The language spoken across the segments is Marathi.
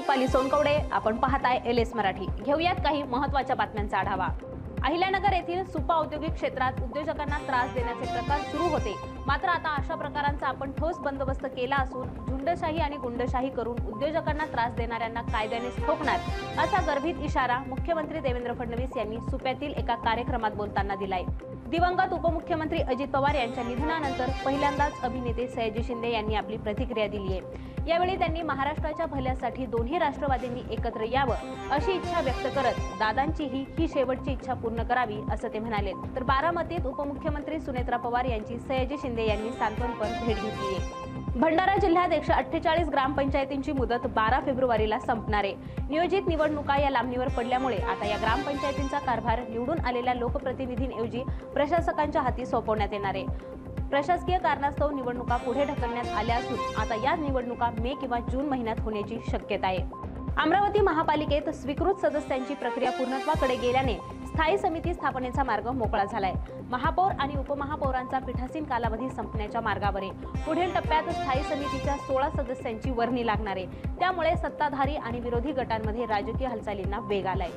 दीपाली सोनकवडे आपण पाहताय एल एस मराठी. घेऊयात काही महत्त्वाच्या बातम्यांचा आढावा. अहिल्यानगर येथील सुपा औद्योगिक क्षेत्रात उद्योजकांना त्रास देण्याचे प्रकार सुरू होते. मात्र आता अशा प्रकारांचा आपण ठोस बंदोबस्त केला असून झुंडशाही आणि गुंडशाही करून उद्योजकांना त्रास देणाऱ्यांना कायद्याने ठोकणार असा गर्भित इशारा मुख्यमंत्री देवेंद्र फडणवीस यांनी सुप्यातील एका कार्यक्रमात बोलताना दिलाय. दिवंगत उपमुख्यमंत्री अजित पवार यांच्या निधनानंतर पहिल्यांदाच अभिनेते सयाजी शिंदे यांनी आपली प्रतिक्रिया दिली आहे यावेळी त्यांनी महाराष्ट्राच्या भल्यासाठी दोन्ही राष्ट्रवादींनी एकत्र यावं अशी इच्छा व्यक्त करत दादांचीही ही शेवटची इच्छा पूर्ण करावी असं ते म्हणाले. तर बारामतीत उपमुख्यमंत्री सुनेत्रा पवार यांची सयाजी शिंदे शिंदे यांनी सांत्वनपर भेट घेतली. आहे भंडारा जिल्ह्यात एकशे अठ्ठेचाळीस ग्रामपंचायतींची मुदत बारा फेब्रुवारीला संपणार आहे. नियोजित निवडणुका या लांबणीवर पडल्यामुळे आता या ग्रामपंचायतींचा कारभार निवडून आलेल्या लोकप्रतिनिधींऐवजी प्रशासकांच्या हाती सोपवण्यात येणार आहे. प्रशासकीय कारणास्तव निवडणुका पुढे ढकलण्यात आल्या असून आता या निवडणुका मे किंवा जून महिन्यात होण्याची शक्यता आहे. अमरावती महापालिकेत स्वीकृत सदस्यांची प्रक्रिया पूर्णत्वाकडे गेल्याने स्थायी समिती स्थापनेचा मार्ग मोकळा झालाय. महापौर आणि उपमहापौरांचा पीठासीन कालावधी संपण्याच्या मार्गावर आहे पुढील टप्प्यात स्थायी समितीच्या सोळा सदस्यांची वर्णी लागणार आहे. त्यामुळे सत्ताधारी आणि विरोधी गटांमध्ये राजकीय हालचालींना वेग आलाय.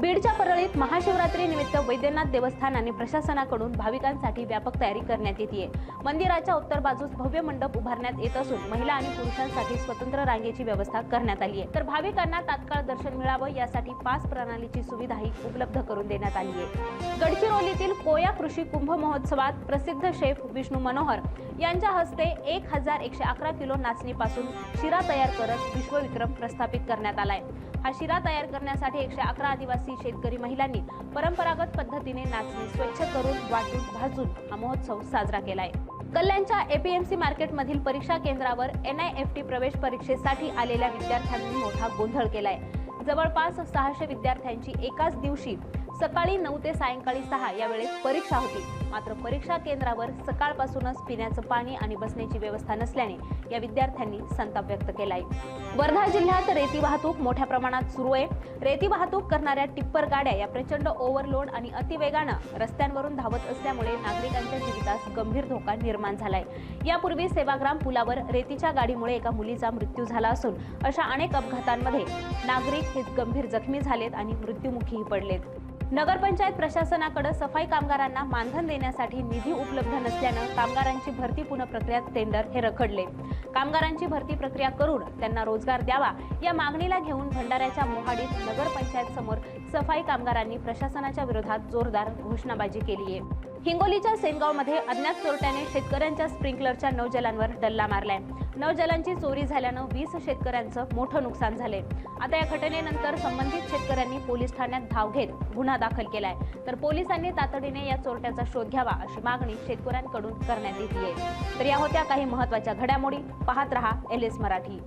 बीडच्या परळीत महाशिवरात्री निमित्त वैद्यनाथ देवस्थान आणि प्रशासनाकडून भाविकांसाठी व्यापक तयारी करण्यात येते मंदिराच्या उत्तर बाजूस भव्य मंडप उभारण्यात येत असून महिला आणि पुरुषांसाठी स्वतंत्र रांगेची व्यवस्था करण्यात आली आहे. तर भाविकांना तात्काळ दर्शन मिळावं यासाठी पास प्रणालीची सुविधाही उपलब्ध करून देण्यात आली आहे. गडचिरोलीतील कोया कृषी कुंभ महोत्सवात प्रसिद्ध शेफ विष्णू मनोहर यांच्या हस्ते एक हजार एकशे अकरा किलो नाचणीपासून शिरा तयार करत विश्वविक्रम प्रस्थापित करण्यात आलाय. हा शिरा तयार करण्यासाठी एकशे अकरा आदिवासी शेतकरी महिलांनी परंपरागत पद्धतीने नाचणी स्वच्छ करून वाटून भाजून हा महोत्सव साजरा केलाय. कल्याणच्या एपीएमसी मार्केटमधील परीक्षा केंद्रावर एन आय एफ टी प्रवेश परीक्षेसाठी आलेल्या विद्यार्थ्यांनी मोठा गोंधळ केलाय. जवळपास सहाशे विद्यार्थ्यांची एकाच दिवशी सकाळी नऊ ते सायंकाळी सहा या वेळेस परीक्षा होती. मात्र परीक्षा केंद्रावर सकाळपासूनच पिण्याचं पाणी आणि बसण्याची व्यवस्था नसल्याने या विद्यार्थ्यांनी संताप व्यक्त केलाय. वर्धा जिल्ह्यात रेती वाहतूक मोठ्या प्रमाणात सुरू आहे. रेती वाहतूक करणाऱ्या टिप्पर गाड्या या प्रचंड ओव्हरलोड आणि अतिवेगानं रस्त्यांवरून धावत असल्यामुळे नागरिकांच्या जीवितास गंभीर धोका निर्माण झालाय. यापूर्वी सेवाग्राम पुलावर रेतीच्या गाडीमुळे एका मुलीचा मृत्यू झाला असून अशा अनेक अपघातांमध्ये नागरिक हे गंभीर जखमी झालेत आणि मृत्युमुखीही पडलेत. नगरपंचायत प्रशासनाकडे सफाई कामगारांना मानधन देण्यासाठी निधी उपलब्ध नसल्यानं कामगारांची भरती पुनप्रक्रिया टेंडर हे रखडले. कामगारांची भरती प्रक्रिया करून त्यांना रोजगार द्यावा या मागणीला घेऊन भंडाऱ्याच्या मोहाडीत नगरपंचायत समोर सफाई कामगारांनी प्रशासनाच्या विरोधात जोरदार घोषणाबाजी केली आहे. हिंगोलीच्या सेनगावमध्ये अज्ञात चोरट्याने शेतकऱ्यांच्या स्प्रिंकलरच्या नौजलांवर डल्ला मारलाय. नौजलांची चोरी झाल्यानं वीस शेतकऱ्यांचं मोठं नुकसान झाले आता या घटनेनंतर संबंधित शेतकऱ्यांनी पोलीस ठाण्यात धाव घेत गुन्हा दाखल केलाय. तर पोलिसांनी तातडीने या चोरट्याचा शोध घ्यावा अशी मागणी शेतकऱ्यांकडून करण्यात येते तर या होत्या काही महत्त्वाच्या घडामोडी पाहत रहा एल एस मराठी.